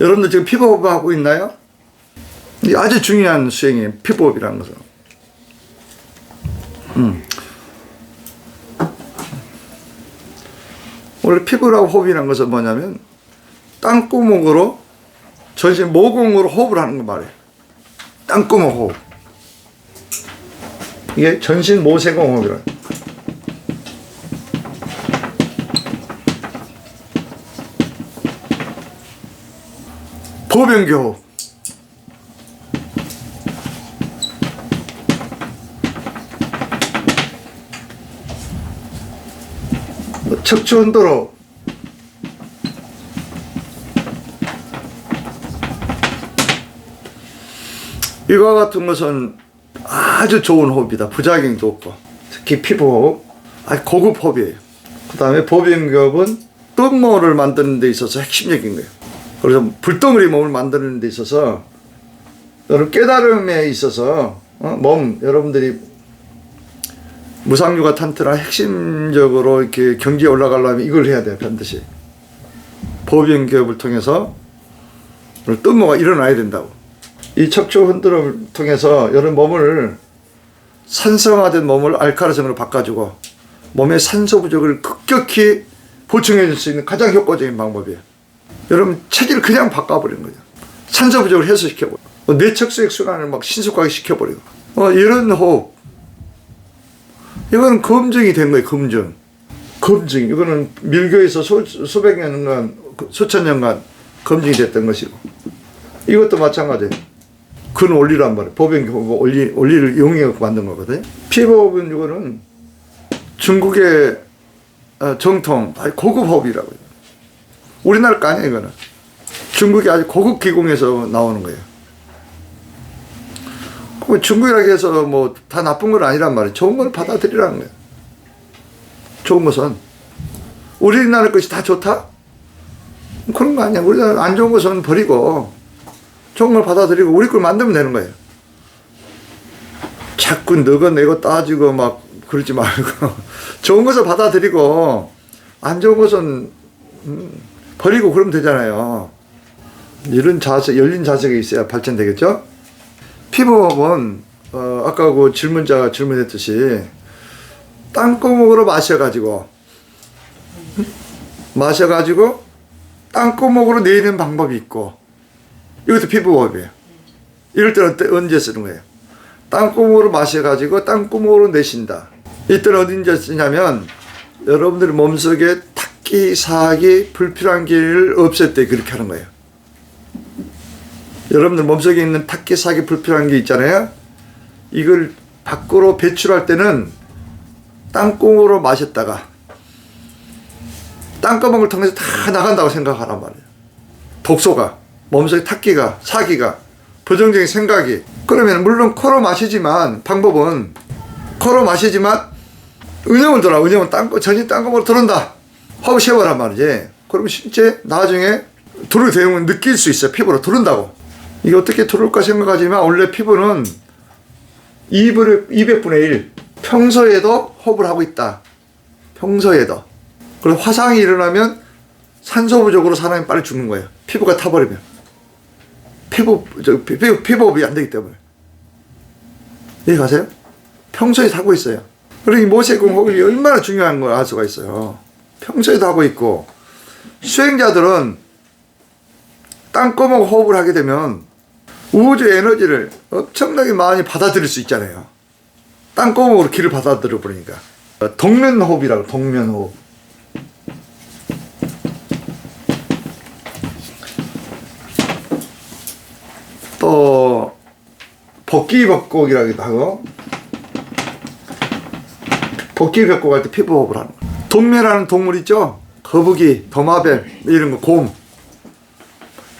여러분들 지금 피부호흡 하고 있나요? 아주 중요한 수행이에요. 피부호흡이라는 것은. 음. 원래 피부라고 호흡이라는 것은 뭐냐면 땅구멍으로 전신 모공으로 호흡을 하는 거 말이에요. 땅구멍 호흡. 이게 전신 모세공 호흡이라. 호흡. 척추 흔들어. 이와 같은 것은 아주 좋은 호흡이다. 부작용도 없고. 특히 피부 호흡. 아 고급 호흡이에요. 그 다음에 보병교흡은 뜬모를 만드는 데 있어서 핵심적인 거예요. 그래서 불덩어리 몸을 만드는 데 있어서 여러분 깨달음에 있어서 어, 몸 여러분들이 무상유가 탄트라 핵심적으로 이렇게 경지에 올라가려면 이걸 해야 돼요 반드시 보병교흡을 통해서 뜬모가 일어나야 된다고 이 척추 흔들음을 통해서 여러분 몸을 산성화된 몸을 알카르성으로 바꿔주고 몸의 산소 부족을 급격히 보충해 줄 수 있는 가장 효과적인 방법이에요. 여러분 체질을 그냥 바꿔버리는 거죠. 산소 부족을 해소시켜버리고 뇌척수액 순환을 막 신속하게 시켜버리고 어, 이런 호흡 이거는 검증이 된 거예요. 검증. 검증. 이거는 밀교에서 수, 수백 년간 수천 년간 검증이 됐던 것이고 이것도 마찬가지예요. 근 원리란 말이에요. 보병 교 원리 원리를 이용해 갖고 만든 거거든요. 피부호흡은 이거는 중국의 어, 정통 고급 호흡이라고 해요. 우리나라 거 아니에요, 이거는. 중국이 아주 고급 기공에서 나오는 거예요. 그 중국이라고 해서 뭐 다 나쁜 건 아니란 말이에요. 좋은 걸 받아들이라는 거예요. 좋은 것은. 우리나라 것이 다 좋다? 그런 거 아니야. 우리나라 안 좋은 것은 버리고 좋은 걸 받아들이고 우리 걸 만들면 되는 거예요. 자꾸 너가 내고 따지고 막 그러지 말고 좋은 것을 받아들이고 안 좋은 것은 음, 버리고 그러면 되잖아요. 이런 자세, 열린 자세가 있어야 발전되겠죠? 피부업은 어, 아까 그 질문자가 질문했듯이 땅구멍으로 마셔가지고 음? 마셔가지고 땅구멍으로 내는 방법이 있고 이것도 피부업이에요. 이럴 때는 언제 쓰는 거예요? 땅구멍으로 마셔가지고 땅구멍으로 내쉰다. 이때는 어딘지 쓰냐면 여러분들 몸속에 탁기, 사기, 불필요한 기를 없앨 때 그렇게 하는 거예요. 여러분들 몸속에 있는 탁기, 사기, 불필요한 게 있잖아요. 이걸 밖으로 배출할 때는 땅콩으로 마셨다가 땅구멍을 통해서 다 나간다고 생각하란 말이에요. 독소가 몸속에 탁기가 사기가 부정적인 생각이 그러면 물론 코로 마시지만 방법은 코로 마시지만 은영을 들어 은영은 땅 전신 땅구멍으로 들어온다 하고 세워란 말이지. 그러면 실제 나중에 들을 대응은 느낄 수 있어요. 피부로 들은다고. 이게 어떻게 들어올까 생각하지만 원래 피부는 2분의 200분의 1 평소에도 호흡을 하고 있다. 평소에도. 그리고 화상이 일어나면 산소 부족으로 사람이 빨리 죽는 거예요. 피부가 타버리면. 피부 저 피부 피부호흡이 안 되기 때문에. 이해 가세요? 평소에 하고 있어요. 그리고 이 모세공 호흡이 얼마나 중요한 걸 알 수가 있어요. 평소에도 하고 있고 수행자들은 땅구멍 호흡을 하게 되면 우주 에너지를 엄청나게 많이 받아들일 수 있잖아요. 땅구멍으로 기를 받아들여 버리니까 동면 호흡이라고 동면 호흡. 또 복귀 벽곡이라기도 하고 복귀 벽곡 할 때 피부 호흡을 하는 거예요. 동매라는 동물 있죠? 거북이, 도마뱀 이런 거, 곰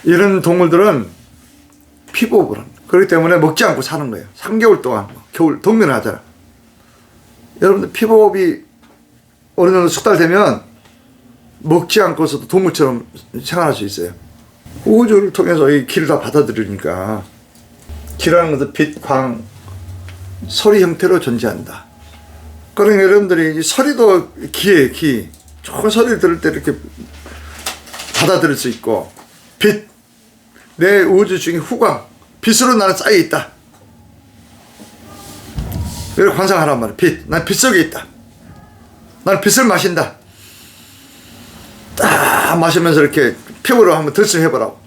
이런 동물들은 하는 거예요. 그렇기 때문에 먹지 않고 사는 거예요. 3개월 동안 겨울 동면을 하잖아. 여러분들 호흡이 어느 정도 숙달되면 먹지 않고서도 동물처럼 생활할 수 있어요. 우주를 통해서 이 기를 다 받아들이니까 기라는 것은 빛, 광, 소리 형태로 존재한다. 그러니 여러분들이 이 소리도 기예요, 기. 좋은 소리 들을 때 이렇게 받아들일 수 있고, 빛, 내 우주 중에 후광, 빛으로 나는 쌓여 있다. 이렇게 관상하란 말이야. 빛. 난 빛 속에 있다. 나는 빛을 마신다. 딱 마시면서 이렇게 피부로 한번 들쑥해보라고.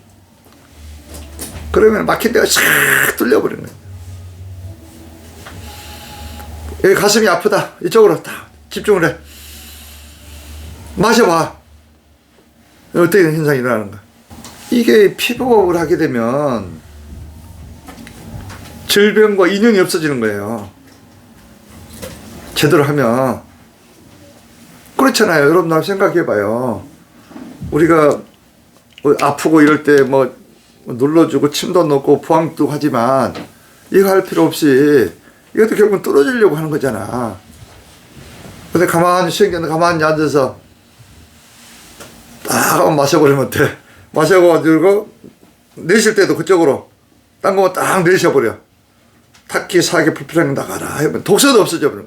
그러면 막힌 데가 샥 뚫려버리는 거예요. 여기 가슴이 아프다. 이쪽으로 딱 집중을 해. 마셔봐. 어떻게 현상이 일어나는 가. 이게 피부업을 하게 되면 질병과 인연이 없어지는 거예요. 제대로 하면. 그렇잖아요. 여러분, 나 생각해봐요. 우리가 뭐 아프고 이럴 때 뭐 눌러주고 침도 넣고 부항도 하지만 이거 할 필요 없이 이것도 결국은 뚫어지려고 하는 거잖아. 근데 가만히 신경 가만히 앉아서 딱 마셔버리면 돼. 마셔가지고 내쉴 때도 그쪽으로 딴 거만 딱 내셔버려. 탁기 사기 불필요한 거 나가라. 독소도 없어져 버려.